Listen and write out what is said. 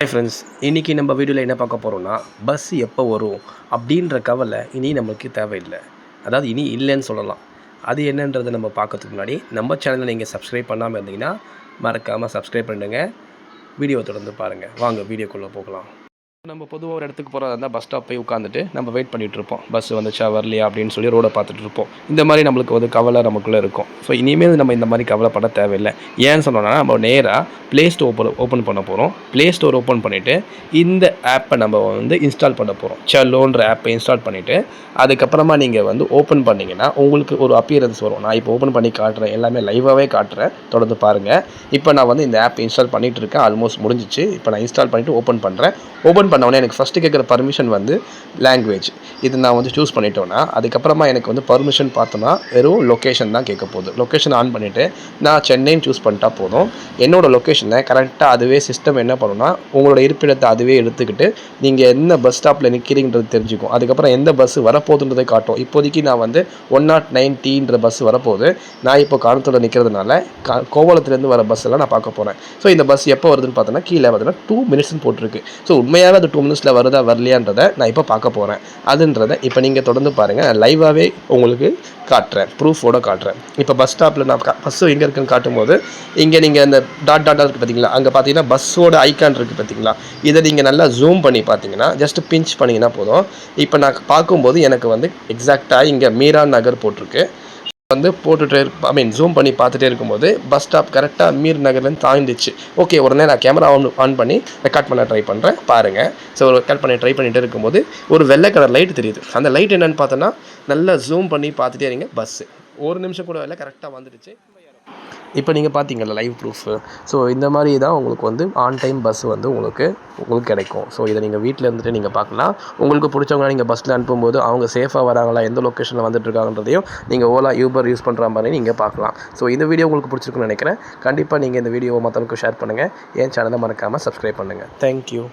Hi friends இன்றைக்கி நம்ம வீடியோவில் என்ன பார்க்க போகிறோம்னா பஸ் எப்போ வரும் அப்படின்ற கவலை இனி நமக்கு தேவையில்லை. அதாவது இனி இல்லைன்னு சொல்லலாம். அது என்னன்றதை நம்ம பார்க்கறதுக்கு முன்னாடி நம்ம சேனலை நீங்கள் சப்ஸ்கிரைப் பண்ணாமல் இருந்தீங்கன்னா மறக்காமல் சப்ஸ்கிரைப் பண்ணுங்கள் வீடியோ தொடர்ந்து பாருங்கள் வாங்க வீடியோக்குள்ளே போகலாம். நம்ம பொதுவாக ஒரு இடத்துக்கு போகிறதா இருந்தால் பஸ் ஸ்டாப் போய் உட்காந்துட்டு நம்ம வெயிட் பண்ணிட்டு இருப்போம். பஸ் வந்துச்சா வரலையா அப்படின்னு சொல்லி ரோடை பார்த்துட்டு இருப்போம். இந்த மாதிரி நம்மளுக்கு வந்து கவலை நமக்குள்ளே இருக்கும். ஸோ இனிமேல் நம்ம இந்த மாதிரி கவலைப்பட தேவையில்லை. ஏன்னு சொன்னோன்னா நம்ம நேராக ப்ளே ஸ்டோர் ஓப்பன் ஓப்பன் பண்ண போகிறோம் ப்ளே ஸ்டோர் ஓப்பன் பண்ணிவிட்டு இந்த ஆப்பை நம்ம வந்து இன்ஸ்டால் பண்ண போகிறோம் சலோன்ற ஆப்பை இன்ஸ்டால் பண்ணிவிட்டு அதுக்கப்புறமா நீங்கள் வந்து ஓப்பன் பண்ணிங்கன்னா உங்களுக்கு ஒரு அப்பியரன்ஸ் வரும். நான் இப்போ ஓப்பன் பண்ணி காட்டுறேன். எல்லாமே லைவாகவே காட்டுறேன். தொடர்ந்து பாருங்கள் இப்போ நான் வந்து இந்த ஆப் இன்ஸ்டால் பண்ணிகிட்டு இருக்கேன். ஆல்மோஸ்ட் முடிஞ்சிச்சு. இப்போ நான் இன்ஸ்டால் பண்ணிவிட்டு ஓப்பன் பண்ணுறேன் ஓப்பன் பண்ண எனக்கு ஃபஸ்ட்டு கேட்குற பர்மிஷன் வந்து லாங்குவேஜ் இது நான் வந்து சூஸ் பண்ணிட்டோன்னா அதுக்கப்புறமா எனக்கு வந்து பர்மிஷன் பார்த்தோன்னா வெறும் லொக்கேஷன் தான் கேட்க போகுது. லொக்கேஷன் ஆன் பண்ணிவிட்டு நான் சென்னைன்னு சூஸ் பண்ணிட்டா போதும். என்னோடய லொக்கேஷனை கரெக்டாக அதுவே சிஸ்டம் என்ன பண்ணுன்னா உங்களோட இருப்பிடத்தை அதுவே எடுத்துக்கிட்டு நீங்கள் என்ன பஸ் ஸ்டாப்பில் நிற்கிறீங்கிறது தெரிஞ்சுக்கும். அதுக்கப்புறம் எந்த பஸ் வரப்போகுதுன்றதை காட்டும். இப்போதைக்கு நான் வந்து ஒன் நாட் நைன் டீன்ற பஸ் வரப்போகுது. நான் இப்போ காணத்தோட நிற்கிறதுனால கா கோவளத்துலேருந்து வர பஸ்ஸெல்லாம் நான் பார்க்க போகிறேன் ஸோ இந்த பஸ் எப்போ வருதுன்னு பார்த்தோன்னா கீழே பார்த்தீங்கன்னா டூ மினிட்ஸ்னு போட்டிருக்கு. ஸோ உண்மையாகவே அது டூ மினிட்ஸில் வருதா வரலையான்றதை நான் இப்போ பார்க்க போகிறேன் அதுன்றதை இப்போ நீங்கள் தொடர்ந்து பாருங்கள் லைவாகவே உங்களுக்கு காட்டுறேன். ப்ரூஃபோட காட்டுறேன். இப்போ பஸ் ஸ்டாப்பில் நான் பஸ்ஸு எங்கே இருக்குன்னு காட்டும்போது இங்கே நீங்கள் அந்த டாட் டாட்டாக இருக்குது பார்த்தீங்களா அங்கே பார்த்தீங்கன்னா பஸ்ஸோட ஐக்கான் இருக்குது பார்த்தீங்களா இதை நீங்கள் நல்லா ஜூம் பண்ணி பார்த்தீங்கன்னா ஜஸ்ட் பிஞ்ச் பண்ணிங்கன்னா போதும். இப்போ நான் பார்க்கும்போது எனக்கு வந்து எக்ஸாக்டாக இங்கே மீரா நகர் போட்டிருக்கு. வந்து போட்டுகிட்டே ஐ மீன் ஜூம் பண்ணி பார்த்துட்டே இருக்கும்போது பஸ் ஸ்டாப் கரெக்டாக மீர் நகர்லேருந்து தாழ்ந்துச்சு. ஓகே உடனே நான் கேமரா ஆன் ஆன் பண்ணி ரெக்கார்ட் பண்ண ட்ரை பண்ணுறேன் பாருங்கள் ஸோ ரெக்கார்ட் பண்ணி ட்ரை பண்ணிகிட்டே இருக்கும்போது ஒரு வெள்ளை கலர் லைட் தெரியுது. அந்த லைட் என்னென்னு பார்த்தோன்னா நல்லா ஜூம் பண்ணி பார்த்துட்டே இருங்க பஸ்ஸு ஒரு நிமிஷம் கூட இல்லை கரெக்டாக வந்துடுச்சு. இப்போ நீங்கள் பார்த்தீங்கல்ல லைவ் ப்ரூஃபு ஸோ இந்த மாதிரி தான் உங்களுக்கு வந்து ஆன் டைம் பஸ் வந்து உங்களுக்கு உங்களுக்கு கிடைக்கும். ஸோ இதை நீங்கள் வீட்டில் இருந்துட்டு நீங்கள் பார்க்கலாம். உங்களுக்கு பிடிச்சவங்க நீங்கள் பஸ்ஸில் அனுப்பும்போது அவங்க சேஃபாக வராங்களா எந்த லொக்கேஷனில் வந்துட்டுருக்காங்கன்றதையும் நீங்கள் ஓலா யூபர் யூஸ் பண்ணுற மாதிரி நீங்கள் பார்க்கலாம். ஸோ இந்த வீடியோ உங்களுக்கு பிடிச்சிருக்குன்னு நினைக்கிறேன். கண்டிப்பாக நீங்கள் இந்த வீடியோவை மற்றவங்களுக்கு ஷேர் பண்ணுங்கள் என் சேனலை மறக்காமல் சப்ஸ்கிரைப் பண்ணுங்கள் தேங்க்யூ